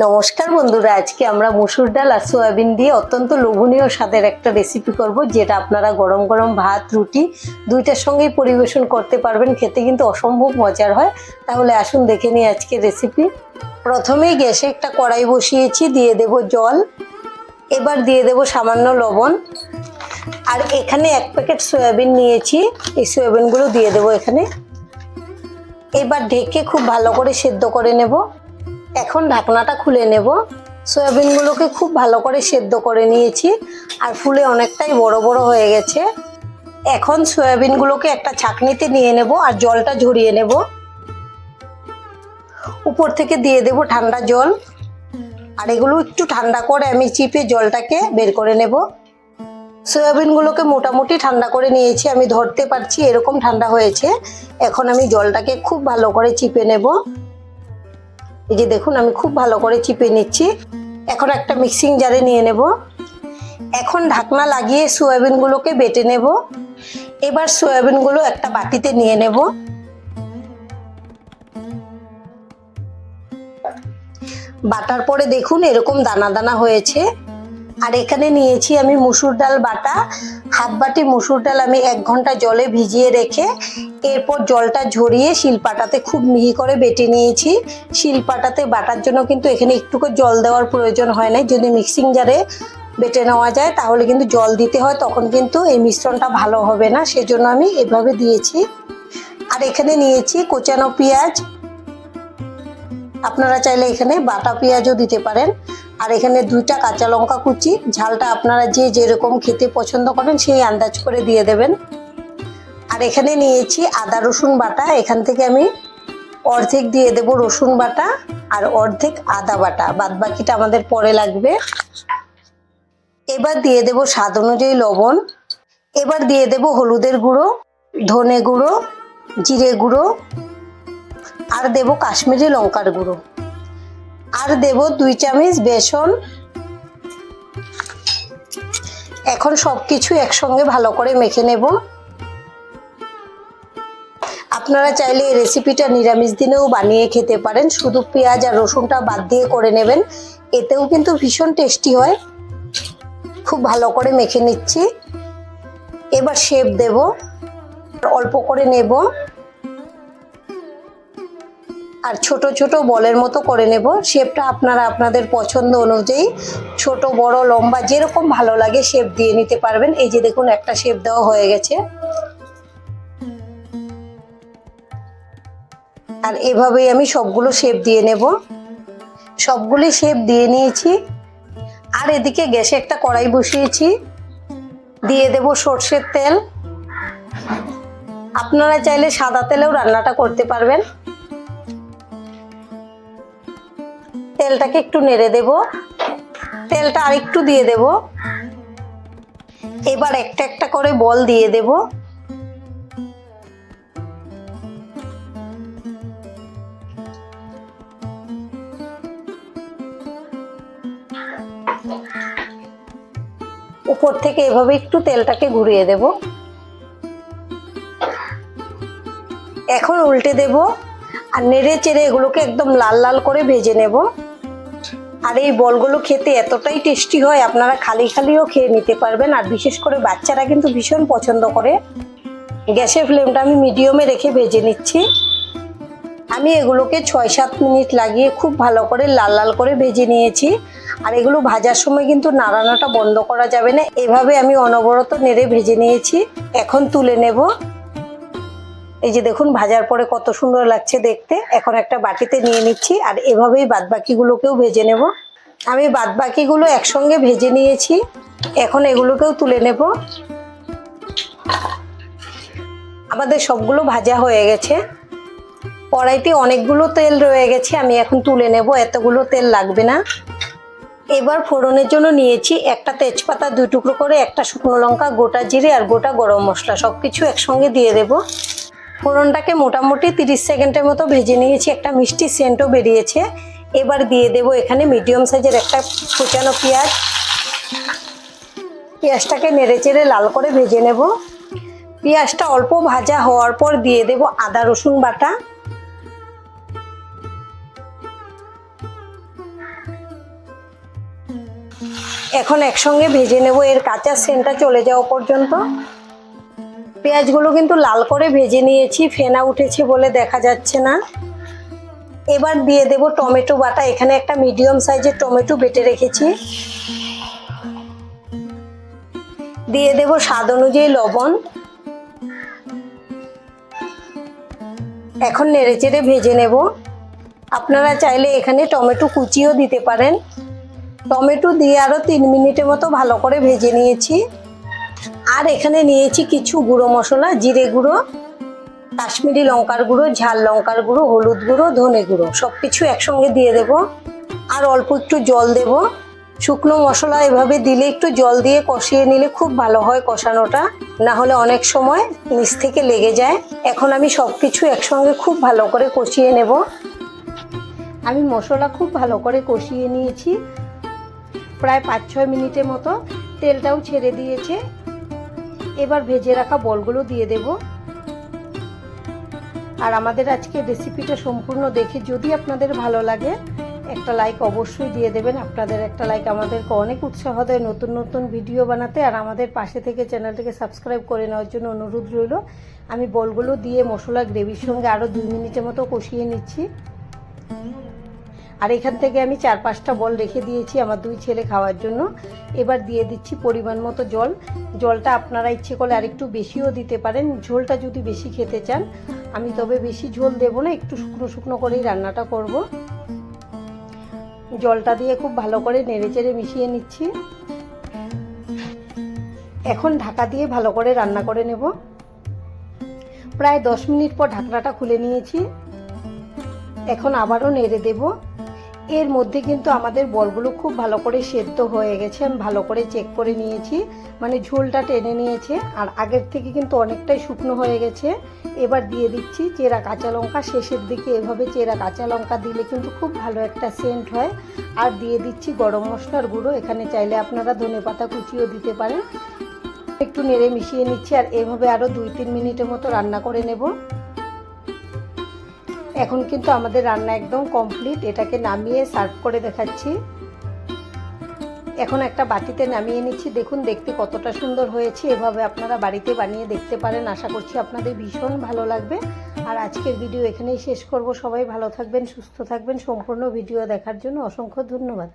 নমস্কার বন্ধুরা, আজকে আমরা মুসুর ডাল আর সয়াবিন দিয়ে অত্যন্ত লোভনীয় স্বাদের একটা রেসিপি করব, যেটা আপনারা গরম গরম ভাত, রুটি দুইটার সঙ্গেই পরিবেশন করতে পারবেন, খেতে কিন্তু অসম্ভব মজার হয়। তাহলে আসুন দেখে নিই আজকে রেসিপি প্রথমেই গ্যাসে একটা কড়াই বসিয়েছি, দিয়ে দেব জল, এবার দিয়ে দেব সামান্য লবণ, আর এখানে এক প্যাকেট সয়াবিন নিয়েছি, এই সয়াবিনগুলো দিয়ে দেবো এখানে। এবার ঢেকে খুব ভালো করে সেদ্ধ করে নেব। এখন ঢাকনাটা খুলে নেব। সয়াবিনগুলোকে খুব ভালো করে সেদ্ধ করে নিয়েছি, আর ফুলে অনেকটাই বড় বড় হয়ে গেছে। এখন সয়াবিনগুলোকে একটা ছাঁকনিতে নিয়ে নেব আর জলটা ঝরিয়ে নেব। উপর থেকে দিয়ে দেব ঠান্ডা জল। আর এগুলো একটু ঠান্ডা করে আমি চিপে জলটাকে বের করে নেব। সয়াবিনগুলোকে মোটামুটি ঠান্ডা করে নিয়েছি, আমি ধরতে পারছি এরকম ঠান্ডা হয়েছে। এখন আমি জলটাকে খুব ভালো করে চিপে নেব। এই যে দেখুন, আমি খুব ভালো করে চিপে নিচ্ছি। এখন একটা মিক্সিং জারে নিয়ে নেব। এখন ঢাকনা লাগিয়ে সয়াবিনগুলোকে বেটে নেব। এবার সয়াবিনগুলো একটা বাটিতে নিয়ে নেব। বাটার পরে দেখুন, এরকম দানা দানা হয়েছে। আর এখানে নিয়েছি আমি মুসুর ডাল বাটা। হাফ বাটি মুসুর ডাল আমি এক ঘণ্টা জলে ভিজিয়ে রেখে এরপর জলটা ঝরিয়ে শিলপাটাতে খুব মিহি করে বেটে নিয়েছি। শিলপাটাতে বাটার জন্য কিন্তু এখানে একটুকু জল দেওয়ার প্রয়োজন হয় না যদি মিক্সিং জারে বেটে নেওয়া যায়, তাহলে কিন্তু জল দিতে হয়, তখন কিন্তু এই মিশ্রণটা ভালো হবে না। সেজন্য আমি এভাবে দিয়েছি। আর এখানে নিয়েছি কোচানো পেঁয়াজ। আপনারা চাইলে এখানে বাটা পেঁয়াজও দিতে পারেন। আর এখানে দুইটা কাঁচা লঙ্কা কুচি। ঝালটা আপনারা যে যেরকম খেতে পছন্দ করেন, সেই আন্দাজ করে দিয়ে দেবেন। এখানে নিয়েছি আদা, রসুন বাটা। এখান থেকে আমি অর্ধেক দিয়ে দেব রসুন বাটা আর অর্ধেক আদা বাটা। বাদ বাকিটা আমাদের পরে লাগবে। এবার দিয়ে দেব স্বাদ অনুযায়ী লবণ। এবার দিয়ে দেব হলুদের গুঁড়ো, ধনে গুঁড়ো, জিরে গুঁড়ো আর দেব কাশ্মীরি লঙ্কার গুঁড়ো। আর দেব দুই চামচ বেসন। এখন সব কিছু একসঙ্গে ভালো করে মেখে নেব। আপনারা চাইলে এই রেসিপিটা নিরামিষ দিনেও বানিয়ে খেতে পারেন। শুধু পেঁয়াজ আর রসুনটা বাদ দিয়ে করে নেবেন। এতেও কিন্তু ভীষণ টেস্টি হয়। খুব ভালো করে মেখে নিচ্ছি। এবার শেপ দেব। অল্প করে নেব। আর ছোট ছোট বলের মতো করে নেব। শেপটা আপনারা আপনাদের পছন্দ অনুযায়ী ছোট, বড়, লম্বা যেরকম ভালো লাগে শেপ দিয়ে নিতে পারবেন। এই যে দেখুন, একটা শেপ দেওয়া হয়ে গেছে। আর এভাবেই আমি সবগুলো শেপ দিয়ে নেব। সবগুলি শেপ দিয়ে নিয়েছি। আর এদিকে গ্যাসে একটা কড়াই বসিয়েছি। দিয়ে দেব সর্ষের তেল। আপনারা চাইলে সাদা তেলেও রান্নাটা করতে পারবেন। তেলটাকে একটু নেড়ে দেব। তেলটা আরেকটু দিয়ে দেব। এবার একটা একটা করে বল দিয়ে দেব। উপর থেকে এভাবে একটু তেলটাকে ঘুরিয়ে দেব। এখন উল্টে দেব আর নেড়ে চেড়ে এগুলোকে একদম লাল লাল করে ভেজে নেব। আর এই বলগুলো খেতে এতটাই টেস্টি হয়, আপনারা খালি খালিও খেয়ে নিতে পারবেন। আর বিশেষ করে বাচ্চারা কিন্তু ভীষণ পছন্দ করে। গ্যাসের ফ্লেমটা আমি মিডিয়ামে রেখে ভেজে নিচ্ছি। আমি এগুলোকে ছয় সাত মিনিট লাগিয়ে খুব ভালো করে লাল লাল করে ভেজে নিয়েছি। আর এগুলো ভাজার সময় কিন্তু নাড়ানোটা বন্ধ করা যাবে না। এভাবে আমি অনবরত নেড়ে ভেজে নিয়েছি। এখন তুলে নেব। এই যে দেখুন, ভাজার পরে কত সুন্দর লাগছে দেখতে। এখন একটা বাটিতে নিয়ে নিচ্ছি আর এভাবেই বাদবাকিগুলোকেও ভেজে নেব। আমি বাদবাকিগুলো একসঙ্গে ভেজে নিয়েছি। এখন এগুলোকেও তুলে নেব। আমাদের সবগুলো ভাজা হয়ে গেছে। কড়াইতে অনেকগুলো তেল রয়ে গেছে। আমি এখন তুলে নেব। এতগুলো তেল লাগবে না। এবার ফোড়নের জন্য নিয়েছি একটা তেজপাতা, দুই টুকরো করে একটা শুকনো লঙ্কা, গোটা জিরে আর গোটা গরম মশলা সব কিছু একসঙ্গে দিয়ে দেবো। ফোড়নটাকে মোটামুটি তিরিশ সেকেন্ডের মতো ভেজে নিয়েছি, একটা মিষ্টি সেন্টও বেরিয়েছে। এবার দিয়ে দেব এখানে মিডিয়াম সাইজের একটা কুচানো পেঁয়াজ। পেঁয়াজটাকে নেড়ে চেড়ে লাল করে ভেজে নেব। পেঁয়াজটা অল্প ভাজা হওয়ার পর দিয়ে দেব আদা রসুন বাটা। এখন একসঙ্গে ভেজে নেব। এর কাঁচা সেন্টটা চলে যাওয়া পর্যন্ত। পেঁয়াজগুলো কিন্তু লাল করে ভেজে নিয়েছি, ফেনা উঠেছে বলে দেখা যাচ্ছে না। এবার দিয়ে দেব টমেটো বাটা। এখানে একটা মিডিয়াম সাইজের টমেটো বেটে রেখেছি। দিয়ে দেব স্বাদ অনুযায়ী লবণ। এখন নেড়েচেড়ে ভেজে নেব। আপনারা চাইলে এখানে টমেটো কুচিও দিতে পারেন। টমেটো দিয়ে আরও তিন মিনিটের মতো ভালো করে ভেজে নিয়েছি। আর এখানে নিয়েছি কিছু গুঁড়ো মশলা, জিরে গুঁড়ো, কাশ্মীরি লঙ্কার গুঁড়ো, ঝাল লঙ্কার গুঁড়ো, হলুদ গুঁড়ো, ধনে গুঁড়ো সব কিছু একসঙ্গে দিয়ে দেব। আর অল্প একটু জল দেব। শুকনো মশলা এভাবে দিলে একটু জল দিয়ে কষিয়ে নিলে খুব ভালো হয় কষানোটা। না হলে অনেক সময় নিচ থেকে লেগে যায়। এখন আমি সব কিছু একসঙ্গে খুব ভালো করে কষিয়ে নেব। আমি মশলা খুব ভালো করে কষিয়ে নিয়েছি। প্রায় পাঁচ ছয় মিনিটের মতো তেলটাও ছেড়ে দিয়েছে। এবার ভেজে রাখা বলগুলো দিয়ে দেব। আর আমাদের আজকে রেসিপিটা সম্পূর্ণ দেখে যদি আপনাদের ভালো লাগে, একটা লাইক অবশ্যই দিয়ে দেবেন। আপনাদের একটা লাইক আমাদেরকে অনেক উৎসাহ দেয় নতুন নতুন ভিডিও বানাতে। আর আমাদের পাশে থেকে চ্যানেলটিকে সাবস্ক্রাইব করে নেওয়ার জন্য অনুরোধ রইল। আমি বলগুলো দিয়ে মশলা গ্রেভির সঙ্গে আরও দুই মিনিটের মতো কষিয়ে নিচ্ছি। আর এখান থেকে আমি চার পাঁচটা বল রেখে দিয়েছি আমার দুই ছেলে খাওয়ার জন্য। এবার দিয়ে দিচ্ছি পরিমাণ মতো জল। জলটা আপনারা ইচ্ছে করলে আরেকটু বেশিও দিতে পারেন। ঝোলটা যদি বেশি খেতে চান, আমি তবে বেশি ঝোল দেবো না, একটু শুকনো শুকনো করেই রান্নাটা করব। জলটা দিয়ে খুব ভালো করে নেড়ে চেড়ে মিশিয়ে নিচ্ছি। এখন ঢাকা দিয়ে ভালো করে রান্না করে নেব। প্রায় দশ মিনিট পর ঢাকনাটা খুলে নিয়েছি। এখন আবারও নেড়ে দেবো। এর মধ্যে কিন্তু আমাদের বলগুলো খুব ভালো করে সেদ্ধ হয়ে গেছে। আমি ভালো করে চেক করে নিয়েছি। মানে ঝোলটা টেনে নিয়েছে। আর আগের থেকে কিন্তু অনেকটাই শুকনো হয়ে গেছে। এবার দিয়ে দিচ্ছি চেরা কাঁচা লঙ্কা। শেষের দিকে এভাবে চেরা কাঁচা লঙ্কা দিলে কিন্তু খুব ভালো একটা সেন্ট হয়। আর দিয়ে দিচ্ছি গরম মশলার গুঁড়ো। এখানে চাইলে আপনারা ধনে পাতা কুচিও দিতে পারেন। একটু নেড়ে মিশিয়ে নিচ্ছি। আর এভাবে আরও দুই তিন মিনিটের মতো রান্না করে নেব। এখন কিন্তু আমাদের রান্না একদম কমপ্লিট এটাকে নামিয়ে সার্ভ করে দেখাচ্ছি। এখন একটা বাটিতে নামিয়ে নিচ্ছি। দেখুন, দেখতে কতটা সুন্দর হয়েছে। এভাবে আপনারা বাড়িতে বানিয়ে দেখতে পারেন। আশা করছি আপনাদের ভীষণ ভালো লাগবে। আর আজকের ভিডিও এখানেই শেষ করব। সবাই ভালো থাকবেন, সুস্থ থাকবেন। সম্পূর্ণ ভিডিও দেখার জন্য অসংখ্য ধন্যবাদ।